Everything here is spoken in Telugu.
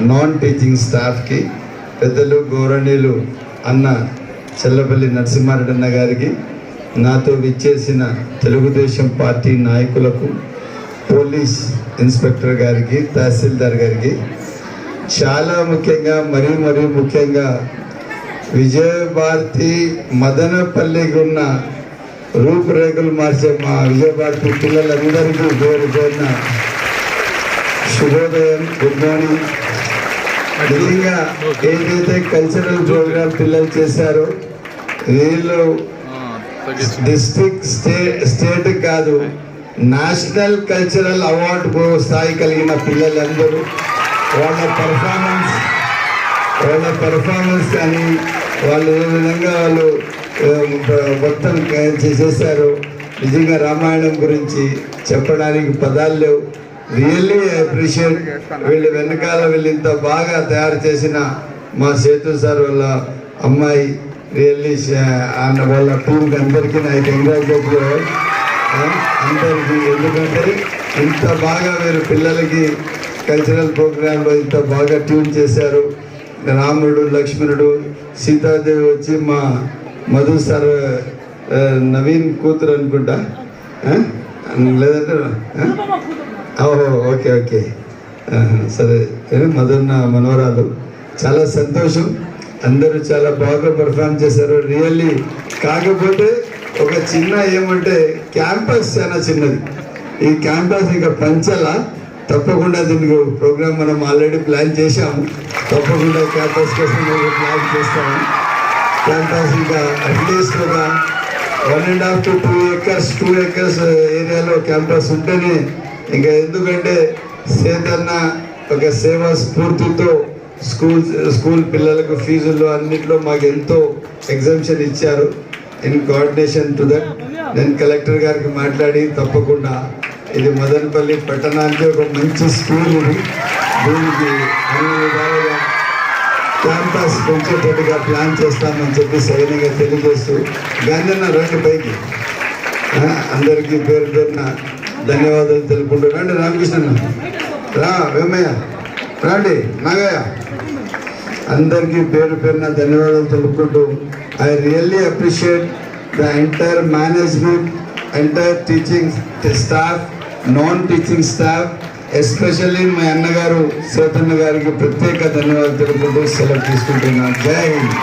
నాన్ టీచింగ్ స్టాఫ్కి పెద్దలు గోరణీలు అన్న చెల్లపల్లి నరసింహారెడ్డి అన్న గారికి నాతో విచ్చేసిన తెలుగుదేశం పార్టీ నాయకులకు పోలీస్ ఇన్స్పెక్టర్ గారికి తహసీల్దార్ గారికి చాలా ముఖ్యంగా మరీ మరీ ముఖ్యంగా విజయభారతి మదనపల్లికి ఉన్న రూపురేఖలు మార్చే మా విజయభారతి పిల్లలందరికీ పేరు పేరున శుభోదయం గుడ్ మార్నింగ్. నిజంగా ఏదైతే కల్చరల్ ప్రోగ్రామ్ పిల్లలు చేశారో వీళ్ళు డిస్ట్రిక్ట్ స్టేట్ స్టేట్ కాదు నేషనల్ కల్చరల్ అవార్డు స్థాయి కలిగిన పిల్లలందరూ వాళ్ళ పర్ఫార్మెన్స్ వాళ్ళ పెర్ఫార్మెన్స్ కానీ వాళ్ళు ఏ విధంగా వాళ్ళు మొత్తం చేశారు నిజంగా రామాయణం గురించి చెప్పడానికి పదాలు లేవు. రియల్లీ అప్రిషియేట్ వీళ్ళు వెనకాల వీళ్ళు ఇంత బాగా తయారు చేసిన మా సేతు సార్ వాళ్ళ అమ్మాయి రియల్లీ uh, వాళ్ళ టీంకి అందరికీ నా కంగ్రాచులేట్ అందరికీ ఎందుకంటే ఇంత బాగా మీరు పిల్లలకి కల్చరల్ ప్రోగ్రాంలో ఇంత బాగా ట్యూన్ చేశారు. రాముడు లక్ష్మణుడు సీతాదేవి వచ్చి మా మధు సార్ uh, నవీన్ కూతురు అనుకుంటా? లేదంటే ఓకే ఓకే. సరే. ఏ, మధున్న మనవరాలు. చాలా సంతోషం. అందరూ చాలా బాగా పర్ఫామ్ చేశారు. రియల్లీ కాకపోతే ఒక చిన్న ఏమంటే క్యాంపస్ చాలా చిన్నది. ఈ క్యాంపస్ ఇంకా పంచాలా. తప్పకుండా దీనికి ప్రోగ్రామ్ మనం ఆల్రెడీ ప్లాన్ చేశాము. తప్పకుండా క్యాంపస్ కోసం ప్లాన్ చేస్తాము. క్యాంపస్ ఇంకా అట్లీస్ట్ ఒక one and half to two acres two acres ఏరియాలో క్యాంపస్ ఉంటేనే ఇంకా ఎందుకంటే సేతన్న ఒక సేవా స్ఫూర్తితో స్కూల్ స్కూల్ పిల్లలకు ఫీజులు అన్నిట్లో మాకు ఎంతో ఎగ్జామ్షన్ ఇచ్చారు. In coordination to that. నేను కలెక్టర్ గారికి మాట్లాడి తప్పకుండా ఇది మదనపల్లి పట్టణానికి ఒక మంచి స్కూల్ ఇది. దీనికి అన్ని విధాలుగా క్యాంపస్ పెంచేటట్టుగా ప్లాన్ చేస్తామని చెప్పి సైన్యంగా తెలియజేస్తూ గాంధీన్న రెండు పైకి. అందరికీ పేరు పేరున ధన్యవాదాలు తెలుపుకుంటున్నాండి రామకృష్ణ రా వేమయ్య రాండి నాగయ్య. అందరికీ పేరు పేరున ధన్యవాదాలు తెలుపుకుంటూ I really appreciate the entire management entire teaching staff non teaching staff especially మా అన్నగారు సేతన్న గారికి ప్రత్యేక ధన్యవాదాలు తెలుపుకుంటూ సెలవు తీసుకుంటున్నాను. జై హింద్.